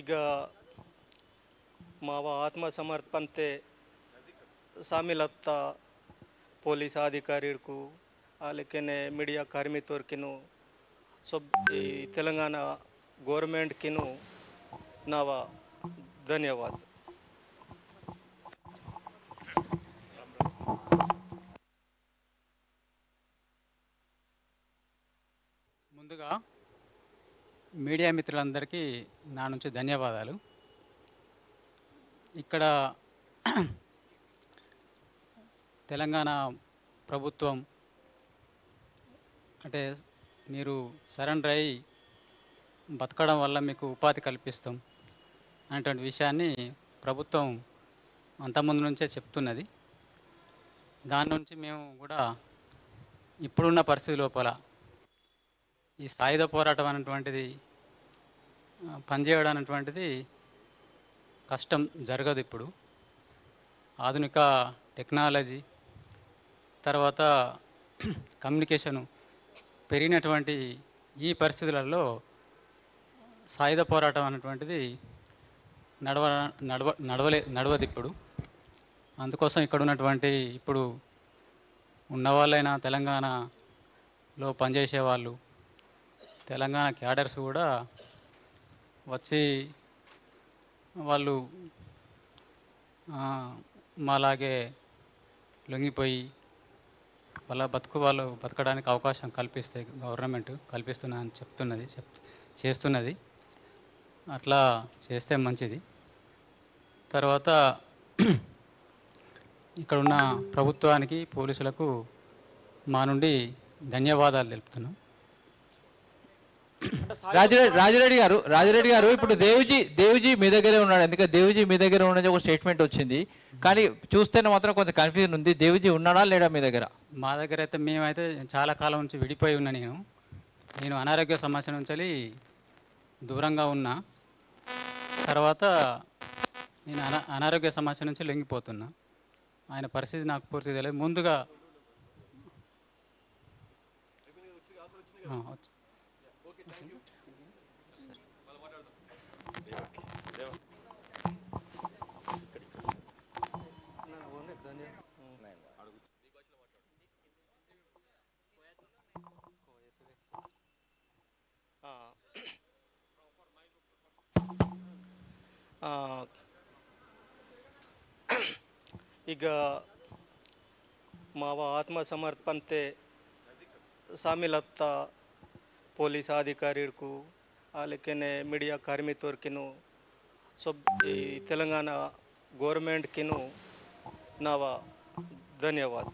ಈಗ ಮಾವ ಆತ್ಮಸಮರ್ಪಣೆ ಸಾಮಿಲತ್ತ police ಅಧಿಕಾರಿಗೂ ಅಲ್ಲಿಕೇನೆ media ಕಾರ್ಮಿಕರ್ಕಿನು ಸೊಬ್ ಈ ತೆಲಂಗಾಣ ಗೋರ್ಮೆಂಟ್ಕಿನು ನಾವು ಧನ್ಯವಾದ. ముందుగా మీడియా మిత్రులందరికీ నా నుంచి ధన్యవాదాలు. ఇక్కడ తెలంగాణ ప్రభుత్వం అంటే మీరు సరెండర్ అయ్యి బతకడం వల్ల మీకు ఉపాధి కల్పిస్తాం అనేటువంటి విషయాన్ని ప్రభుత్వం అంతకుముందు నుంచే చెప్తున్నది. దాని నుంచి మేము కూడా ఇప్పుడున్న పరిస్థితి లోపల ఈ సాయుధ పోరాటం అనేటువంటిది పనిచేయడం అనేటువంటిది కష్టం జరగదు ఇప్పుడు. ఆధునిక టెక్నాలజీ తర్వాత కమ్యూనికేషను పెరిగినటువంటి ఈ పరిస్థితులలో సాయుధ పోరాటం అనేటువంటిది నడవ నడవ నడవలే నడవదు ఇప్పుడు. అందుకోసం ఇక్కడ ఉన్నటువంటి ఇప్పుడు ఉన్నవాళ్ళైనా తెలంగాణలో పనిచేసే వాళ్ళు తెలంగాణ క్యాడర్స్ కూడా వచ్చి వాళ్ళు మాలాగే లొంగిపోయి వాళ్ళ బతుకు వాళ్ళు బతకడానికి అవకాశం కల్పిస్తే గవర్నమెంట్ కల్పిస్తున్నా అని చెప్తున్నది చెప్ చేస్తున్నది. అట్లా చేస్తే మంచిది. తర్వాత ఇక్కడున్న ప్రభుత్వానికి పోలీసులకు మా నుండి ధన్యవాదాలు తెలుపుతున్నాం. రాజిరెడ్డి రాజిరెడ్డి గారు రాజిరెడ్డి గారు ఇప్పుడు దేవుజీ దేవుజీ మీ దగ్గరే ఉన్నాడు. ఎందుకంటే దేవుజీ మీ దగ్గర ఉన్నది ఒక స్టేట్మెంట్ వచ్చింది. కానీ చూస్తేనే మాత్రం కొంత కన్ఫ్యూజన్ ఉంది. దేవుజీ ఉన్నాడా లేడా మీ దగ్గర? మా దగ్గర అయితే మేమైతే చాలా కాలం నుంచి విడిపోయి ఉన్నా నేను. నేను అనారోగ్య సమస్య నుంచి దూరంగా ఉన్నా. తర్వాత నేను అనా అనారోగ్య సమస్య నుంచి లొంగిపోతున్నా. ఆయన పరిస్థితి నాకు పూర్తి తెలియదు. ముందుగా ಈಗ ಮಾವ ಆತ್ಮಸಮರ್ಪಣತೆ ಸಾಮಿಲತ್ತ ಪೊಲೀಸ್ ಅಧಿಕಾರಿಗೂ ಅಲ್ಲಕ್ಕೇ ಮೀಡಿಯಾ ಕಾರ್ಮಿಕರ್ಕಿನೂ ಸಬ್ ಈ ತೆಲಂಗಾಣ ಗೌರ್ಮೆಂಟ್ಕಿನೂ ನಾವು ಧನ್ಯವಾದ